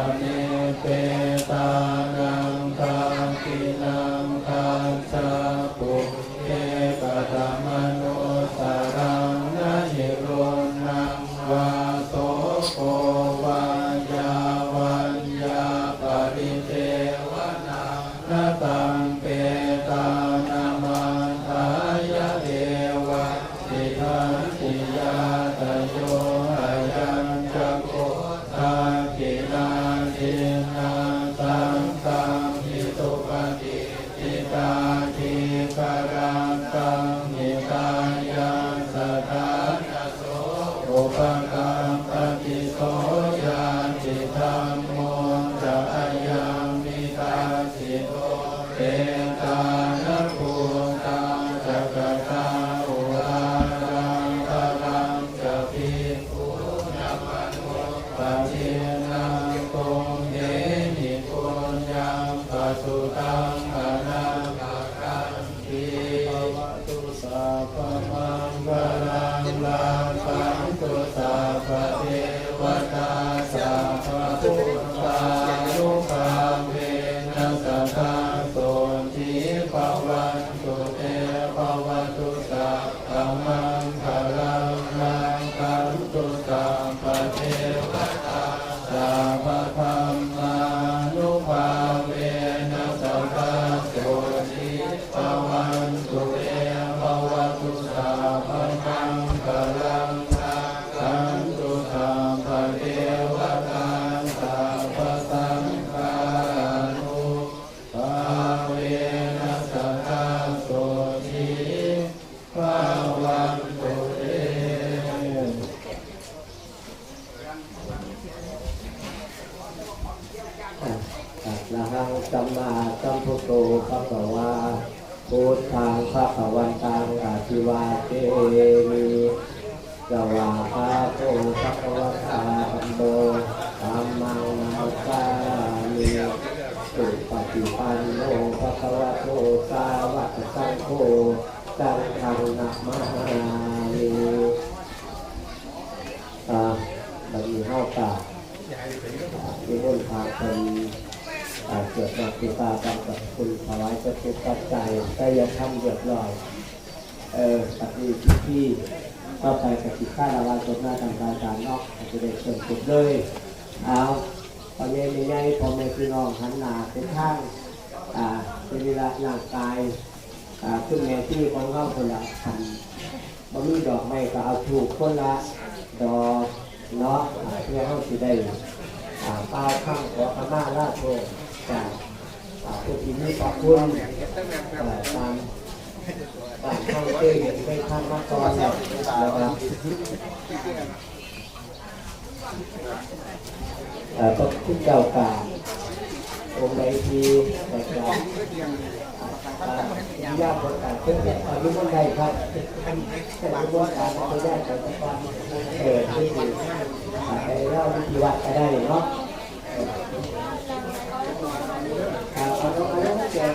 Amen. นะสังตังนิสุปฏิจิตาทิปรังตังนิตายาสถานโสอุปกรรมปฏิโสยาจิตธรรมมจะอายังมิติโต สัมมาสัมพุทโธภะคะวา พุทธังภะคะวันตังอาทิวาเตมิสวาคาโตภะคะวะตาธัมโมธัมมังนามัสสามิสุปฏิปันโนภะคะวะโตสาวกสังโฆสังฆังนะมามิอ่าบัดนี้เฮากราบที่บนทางเป็นอ่า เกิดมาติตาตามกับคุณถวายจะเป็นปัจจัยได้ยังทำเรียบร้อยเออปฏิที่ที่ต่อไปกับติข้าละวันจบหน้าทางการการนอกอาจจะได้เชิญสุดเลยเอาตอนนี้มีไงพอแม่พี่น้องหันหน้าเป็นข้างอ่าเป็นเวลาร่างกายอ่าขึ้นแม่ที่ของเราคนละพันบ่มีดอกไม้ก็เอาถูกคนละดอกเนาะเพื่อเข้าสิได้อ่าตาข้างขอขมาลาโทษ จากอ่าผู้ที่มีขอบคุณเอ่อตามตามข้างเต้นไปทางมาก่อนนะครับเอ่ก็ขึ้นเก่ากาองค์ใดที่แต่กาอ่าญาติคนต่างเพื่อนอายุวันใดครับอายุวันการตัวญาติคนต่างเกิดขึ้นอยู่อ่ไปเล่าวิธีวัดก็ได้เนาะ ครับเอาเอาเอาแจก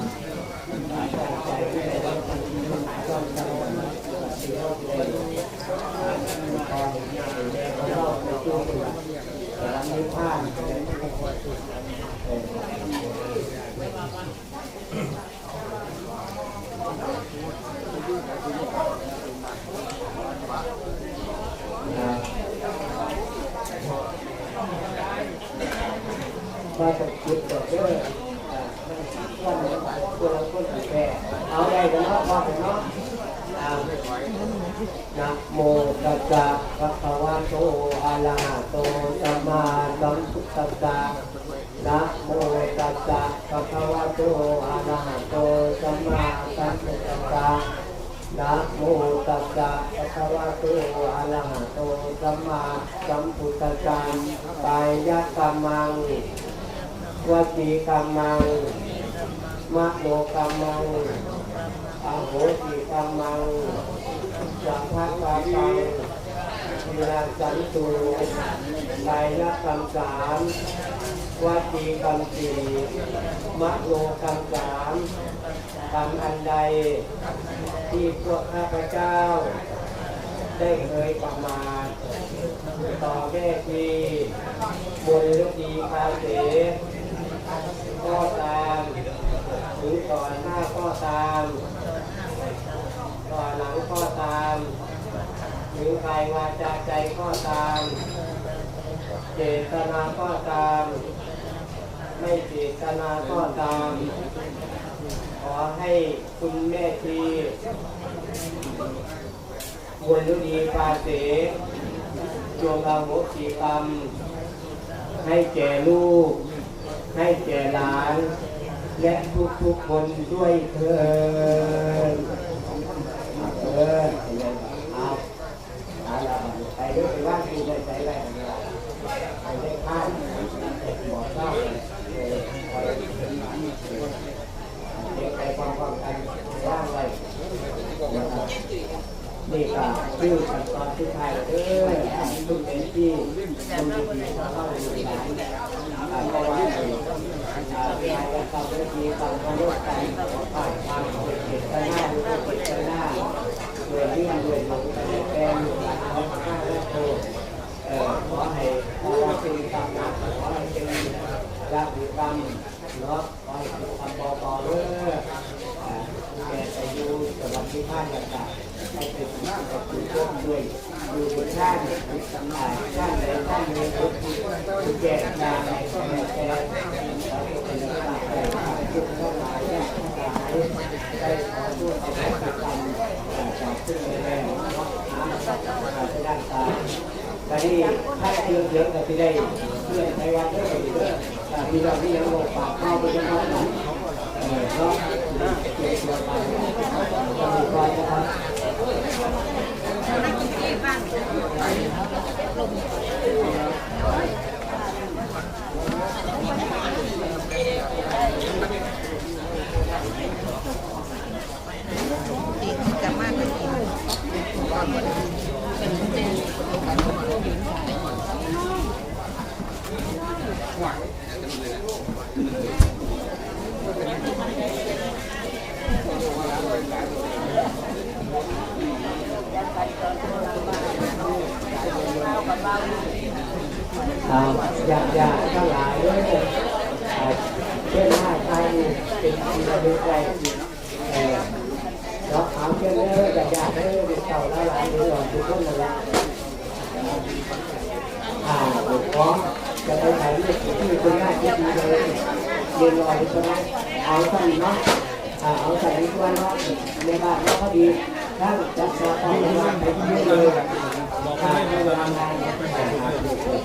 มาจากจุดเกิดเรื่องวันนี้ตัวเราคนแก่เอาได้กันเนาะพอกันเนาะนะโมตัสสะภะคะวะโตอะระหะโตสัมมาสัมพุทธัสสะนะโมตัสสะภะคะวะโตอะระหะโตสัมมาสัมพุทธัสสะ นะโมตัสสะภะคะวะโตอะระหะโตสัมมาสัมพุทธัสสะกายกรรมังวจีกรรมังมโนกรรมังอโหสิกรรมังสัพพะกรรมังทีราสันตุกายกรรมสามวจีกรรมสี่มโนกรรมสามกรรมอันใด ที่พวกข้าพเจ้า ได้เคยประมาทต่อแม่ทีบนลุดีคาเสก็ตามหรือก่อนหน้าก็ตามก่อนหลังก็ตามหรือกายวาจาใจก็ตาม เจตนาก็ตาม ไม่เจตนาก็ตาม อให้คุณแม่ทีบนลุดีปาเสจงอาโหสิกรรม ให้แก่ลูก ให้แก่หลาน และทุกๆคนด้วยเถิด นี่ก็ชื่อกันตอนที่ไทยเด้อทุกเต็มที่ดูดีๆเข้าอยู่หลายเพราะว่าเด็กงานและความเวทีความเคารพกันผ่ายความเกิดขึ้นหน้าดูเกิดขึ้นหน้าเดยที่มันเกิดมาเป็ แก่ดาในแก่แก่เป็นลักษณะแก่ทุกข์ทั้งหลายเนี่ยทั้งหลายได้ขอด้วยขอให้กรรมจากขึ้นไปแล้วเนาะหาอาจจะด้านตาแต่นี่ถ้าเชื่อเยอะก็จะได้เพื่อนในวัดได้ไปเยอะมีเราที่ยังโลกปากเข้าไปยังน้องหนังเออเนาะเกี่ยวกับไปก็มีควายนะครับ อ่าอยากอยากทั้งหลายเลยอ่าเช่นหน้าไทยเป็นที่ระลึกใจเออเราถามเช่น เอาใส่ในทุกคนนั่นแหละอ่าเด็กพร้อมจะไปถ่ายรูปที่คุณหน้าที่ดีเลยเรียนรอยใช่ไหมเอาสั่นเนาะอ่าเอาสั่นนี้ด้วยเนาะในบ้านเราก็ดีถ้าจะสอบของในบ้านไปที่นี่เลยอ่าในเวลางานเนี่ยอ่าหาเด็กเลย